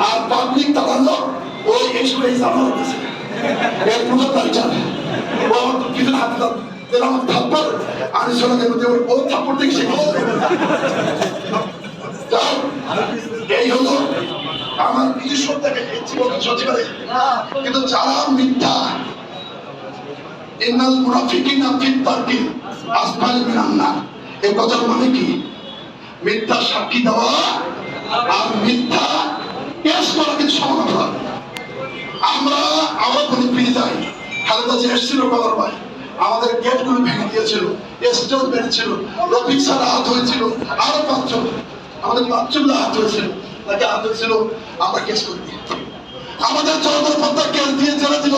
আর public তাড়ালো ওই এই জামা দিছে এর ও আমার হাত থাপ্পড়। আমি চলে গেল যে ওর- ও থাপ্পড় এই হলো আমার কিন্তু যারা মিথ্যা, ইন্নাল আসফাল কথার মানে কি? মিথ্যা সাক্ষী দেওয়া আর মিথ্যা পেশ করা কিন্তু সমান অপরাধ আমরা আবার বলি ফিরে যাই খালেদা যে এসেছিল কলার ভাই আমাদের গেটগুলো ভেঙে দিয়েছিল, স্টেজ বেড়েছিল রফিক স্যার হাত হয়েছিল, আরও পাঁচজন। আমাদের পাঁচজন হাত হয়েছিল। তাকে হাত হয়েছিল, আমরা কেস করে দিই। আমাদের জনতার পত্তা কেস দিয়ে জেলে দিল।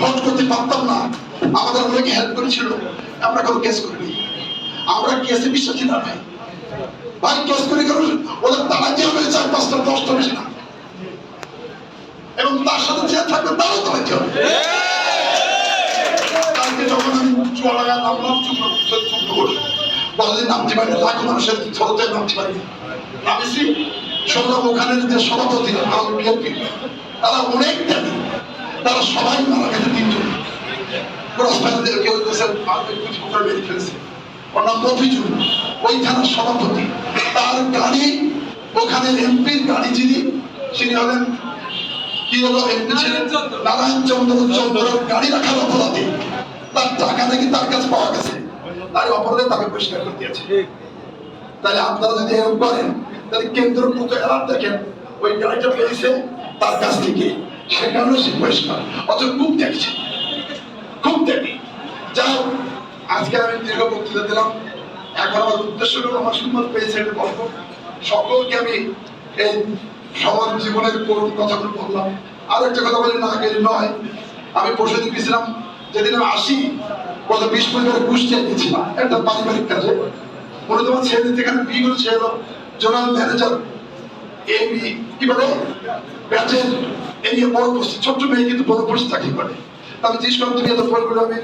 ভোট করতে পারতাম না। আমাদের অনেকে হেল্প করেছিল, আমরা কোনো কেস করিনি। আমরা কেসে বিশ্বাসী না ভাই। ভাই কেস করে কারণ ওদের তারা যে হবে চার পাঁচটা, দশটা বেশি না। এবং তার সাথে যে থাকবে তারও তারাইতে হবে কালকে যখন আমি নামলাম নামতে মানুষের নামতে যে সভাপতি, আমার বিএনপি, তারা অনেক তারা সবাই মারা গেছে তিনজন। কেউ দেশের মেরে ফেলেছে। ওর নাম ওই থানার সভাপতি। তার গাড়ি ওখানে এমপির গাড়ি যিনি, তিনি হলেন কি হলো? এমপি ছিলেন নারায়ণ চন্দ্র গাড়ি রাখার অপরাধে। তার টাকা নাকি তার কাছে পাওয়া গেছে। তাই অপরাধে তাকে পরিষ্কার করে দিয়েছে। তাহলে আপনারা যদি এরকম করেন তাহলে কেন্দ্র কত এলাপ দেখেন ওই গাড়িটা পেয়েছে তার কাছ থেকে। সেখানেও সে পরিষ্কার অত খুব দেখছে। খুব দেখি। যাও আজকে আমি দীর্ঘ বক্তৃতা দিলাম। এখন আমার উদ্দেশ্য হলো আমার সুন্দর পেয়েছে এটা সকলকে আমি এই সমাজ জীবনের করুণ কথাগুলো বললাম। আর একটা কথা বলি, না গেলে নয়। আমি পরশু দিন গেছিলাম, যেদিন আমি আসি গত বিশ পরিবারে কুষ্টিয়া গেছিলাম, একটা পারিবারিক কাজে। মনে তোমার ছেলে যেখানে বিয়ে করে ছিল জোনাল ম্যানেজার এই কি বলে? ব্যাচের এই বড় পোস্ট, ছোট্ট মেয়ে কিন্তু বড় পোস্ট চাকরি করে। আমি জিজ্ঞেস করলাম, তুমি এত পর করে আমি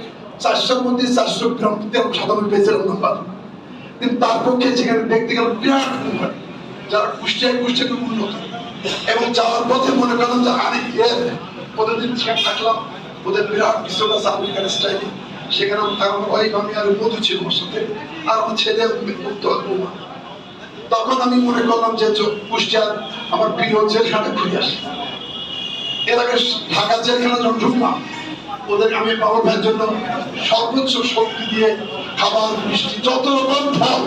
চারশোর মধ্যে চারশো গ্রাম তেরো শতাংশ পেয়েছিলাম নাম্বার। কিন্তু তার পক্ষে সেখানে দেখতে গেলে বিরাট যারা কুষ্টিয়ায় কুষ্টিয়া খুব উন্নত। এবং যাওয়ার পথে মনে করলাম যে, আরে এর প্রতিদিন সেখানে থাকলাম, ওদের বিরাট বিশ্বটা আমেরিকান স্টাইলে সেখানে আমার ওয়াইফ আমি আর মধু ছিল আমার সাথে, আর আমার ছেলে মুক্ত তখন আমি মনে করলাম যে কুষ্টিয়ার আমার প্রিয় জেলখানা ঘুরে আসি। এর আগে ঢাকা জেলখানা যখন ঢুকলাম, ওদের আমি বাবার জন্য সর্বোচ্চ শক্তি দিয়ে খাবার, মিষ্টি, যত রকম ফল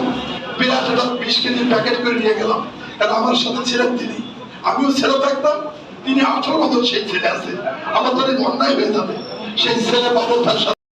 বিরাট একটা বিশ কেজি প্যাকেট করে নিয়ে গেলাম। কারণ আমার সাথে ছিলেন তিনি। আমিও ছেলে থাকতাম, তিনি আঠারো বছর সেই ছেলে আছে। আমার তো অন্যায় হয়ে যাবে। সেই ছেলে বাবুল তার